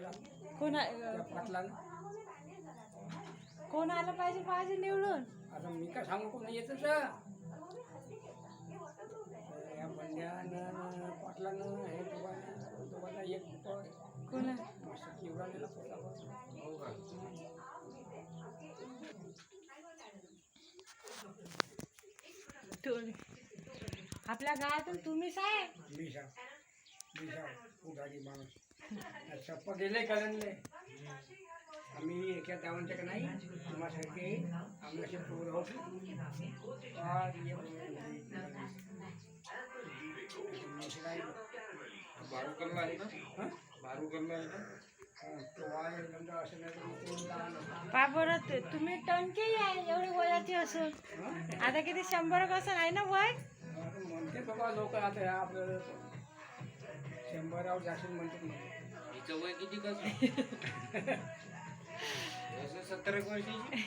याला कोण त्या पाटलानं कोण आलं पाहिजे पाहिजे निवडून? आता मी काय सांगू कोण येतच या बंड्यानं पाटलानं हे दोघांना दोघांना एक कोण. हो आपल्या गावातून तुम्हीच आहे माणूस. गेले कळणले आम्ही एका गावांच्या का नाही तुम्हासारखे पोरं नाही. बारू आहे ना आहे ना तुम्ही टणके आहे एवढी वयाची असून? आता किती शंभर कसं आहे ना वय म्हणते बाबा लोक आता ह्या आपलं शंभरावर जाशील म्हणते म्हणते. हिचं वय किती कसं सत्तर एक वर्षाची?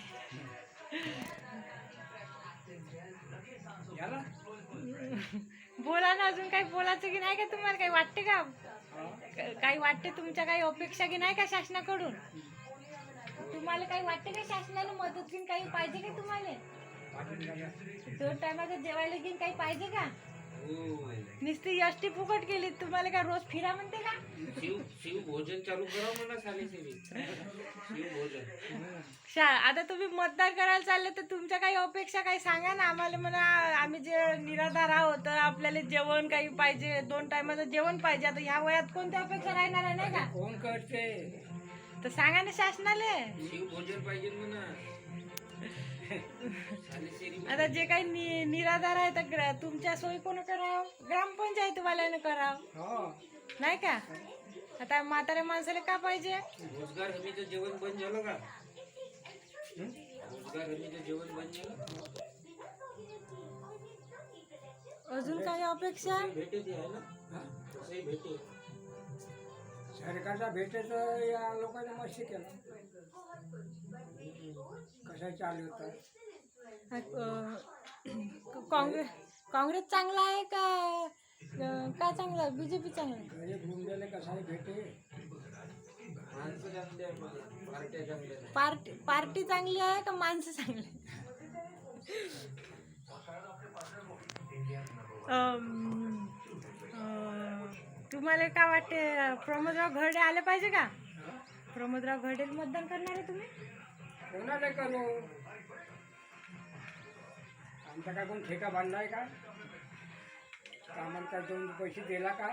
याला? बोला ना अजून काही बोलायचं की नाही का तुम्हाला? काही वाटते का? हा? क- काही वाटते तुमच्या काही अपेक्षा की नाही का शासनाकडून? तुम्हाला काही वाटते का शासनाने मदत घेऊन काही पाहिजे का तुम्हाला? पाटील दादा. दोन टायमाचं जेवायला घेऊन काही पाहिजे का? नुसती एसटी फुकट केली तुम्हाला काय रोज फिरा म्हणते का? शिव शिव भोजन चालू करा म्हणा साली सेवी शिव भोजन. शा आता तुम्ही मतदान करायला चालले तर तुमच्या काही अपेक्षा काही सांगा ना आम्हाला म्हणा आम्ही जे निराधार आहोत आपल्याला जेवण काही पाहिजे दोन टायमाचं जेवण पाहिजे आता ह्या वयात कोणत्या अपेक्षा राहणार आहे नाही का? कोण करते? तर सांगा ना शासनाले. शिव भोजन पाहिजे म्हणा. आता जे काही नि निराधार आहे तर तुमच्या सोयी कोण करावं? ग्रामपंचायतवाल्यानं करावं. हो. नाही का? आता म्हाताऱ्या माणसाला का पाहिजे? रोजगार हमीचं जेवण बंद झालं का? रोजगार हमीचं जेवण बंद झालं? अजून काही अपेक्षा? हा? सरकारचा भेटेचं या लोकांनी मस्त केलं. होतं काँग्रेस काँग्रेस चांगला आहे का का चांगला आहे? बीजेपी चांगला आहे. कसा भेटे? पार्टी पार्टी चांगली आहे का माणसं चांगली तुम्हाला काय वाटते प्रमोदराव घरडे आले पाहिजे का? प्रमोदराव घरडे मतदान करणार आहे तुम्ही? कोणाला करू आमचा काय कोण ठेका बांधलाय का? कामाला काय दोन पैसे दिला का?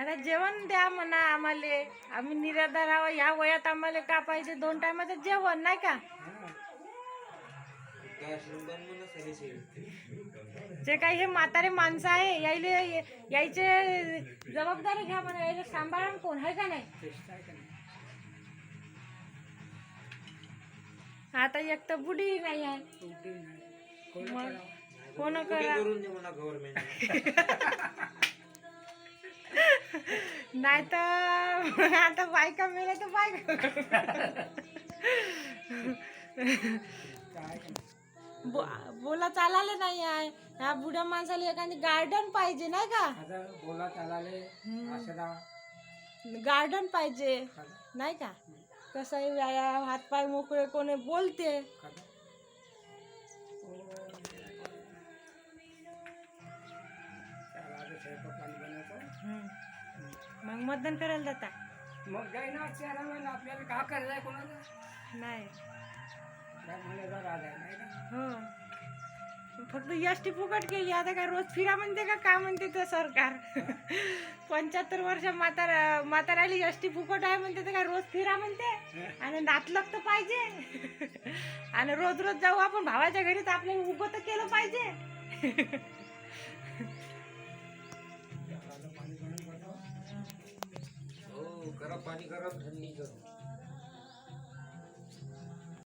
आता जेवण द्या म्हणा आम्हाला. आम्ही निराधार आहोत. या वयात आम्हाला का पाहिजे? दोन टायमाचं जेवण नाही का? जे काही हे म्हातारे माणसं आहे यायले यायचे जबाबदारी घ्या म्हणा. यायला सांभाळा कोण आहे का नाही? आता एक तर बुडी नाही आहे. मग? कोण करा? करून दे गव्हर्नमेंट नाही तर आता बायका मिळेल तर बायका. बो- बोला चालाले नाही आहे. ह्या बुड्या माणसाला एखादी गार्डन पाहिजे नाही का? आता बोला चालाले गार्डन पाहिजे नाही का? कसंही व्यायाम हातपाय मोकळे कोणी बोलते। खादा त्याला आता स्वयंपाक पाणी बनवतो मग मतदान करायला जाता? मग जाई ना चार वेळेला आपल्याला का करायचं कोणाला? नाही. काय म्हणायचा राग आहे नाही का? हो. फक्त एस टी फुकट केली. आता काय रोज फिरा म्हणते का काय म्हणते तर सरकार? पंच्याहत्तर वर्ष म्हातारा म्हाताराली एस टी फुकट आहे म्हणते तर काय रोज फिरा म्हणते? आणि नातलग तर पाहिजे. आणि रोज रोज जाऊ आपण भावाच्या घरी तर आपल्याला उभं तर केलं पाहिजे. पाणी हो करा पाणी करा थंडी करू.